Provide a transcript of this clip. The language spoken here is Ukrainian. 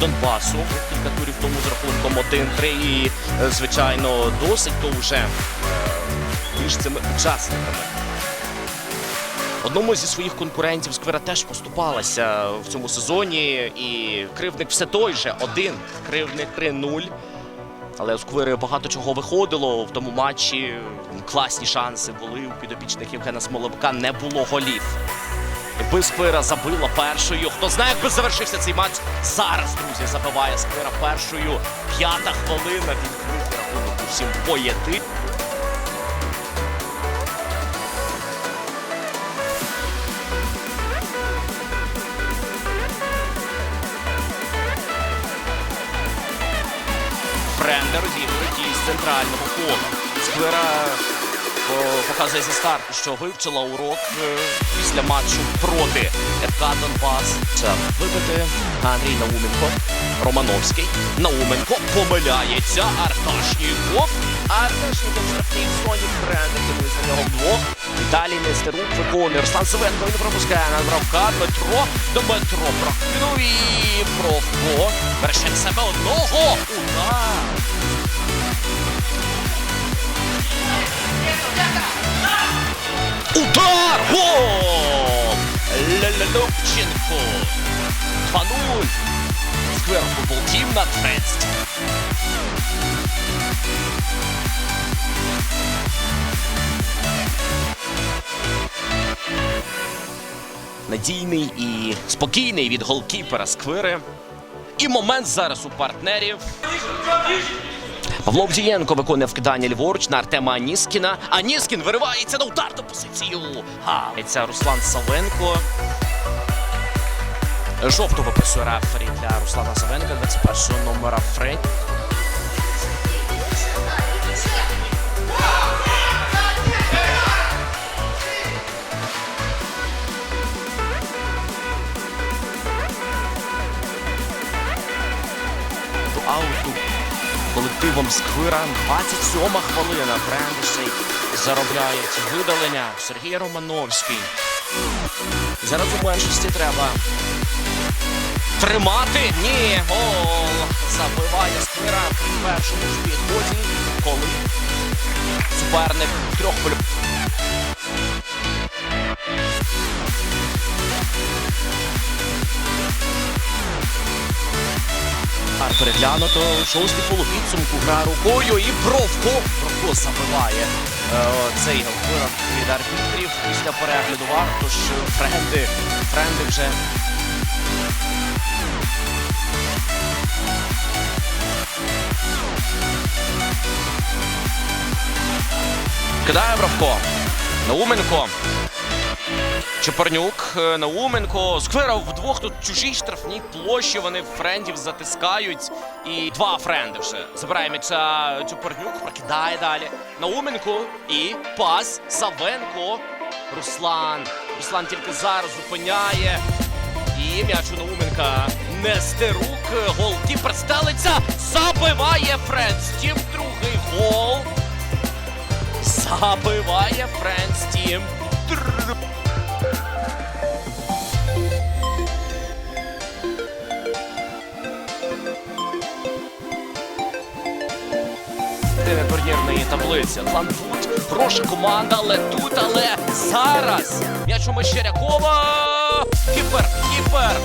Донбасу. Кілька турів тому з рахунком 1-3. І, е, звичайно, досить то вже е, між цими учасниками. Одному зі своїх конкурентів Сквера теж поступалася в цьому сезоні. І кривник все той же один. Кривник 3-0. Але у Сквири багато чого виходило в тому матчі. Класні шанси були у підопічних Євгена Смоловика. Не було голів. Якби Сквира забила першою. Хто знає, як би завершився цей матч. Зараз, друзі, забиває Сквира першою. П'ята хвилина відкрити рахунок усім поєдин. Френда розігрують із центрального кола. Сквера показує зі старту, що вивчила урок е, після матчу проти ФК Донбас. Це вибити Андрій Науменко, Романовський. Науменко помиляється. Арташніков. Арташніков штрафній зоні кидує за нього вдвох. Далі Нестерук виконує. Руслан Савенко він пропускає на Бравка. Дмитро. Дмитро прокинув і Бровко. Береше себе одного. Удар. Удар! Гол! Любченко! 2-0! Сквер футбол тім на Трест. Надійний і спокійний від голкіпера Сквири. І момент зараз у партнерів. Павло Овдієнко виконує вкидання ліворуч на Артема Аніскіна. Аніскін виривається на ударну позицію. Гається Руслан Савенко. Жовту виписує рефері для Руслана Савенка, 21 номера Фрей. Ауту колективом Сквира 27 хвилина. Брендишей заробляють видалення. Сергій Романовський. Зараз у меншості треба тримати. Ні, гол забиває Сквира при першому ж підході, коли суперник трьох полю. Переглянуто шостий полупідсумку гра рукою і Бровко. Бровко забиває е, цей вирок від арбітрів після перегляду вар. Тож е, френди, френди вже кидає Бровко. Науменко. Чепарнюк, е, Науменко, Сквера вдвох тут чужій штрафній площі. Вони френдів затискають. І два френди вже. Забирає м'яча Чепарнюк, прокидає далі. Науменко і пас Савенко. Руслан. Руслан тільки зараз зупиняє. І м'яч у Науменка. Нестерук. Голкіпер стелиться. Забиває Френд. Стім другий гол. Забиває Френд Стім. Турнірної таблиці. Атлантут, хороша команда, але тут, але зараз. М'яч у Мещерякова. Кіпер, кіпер.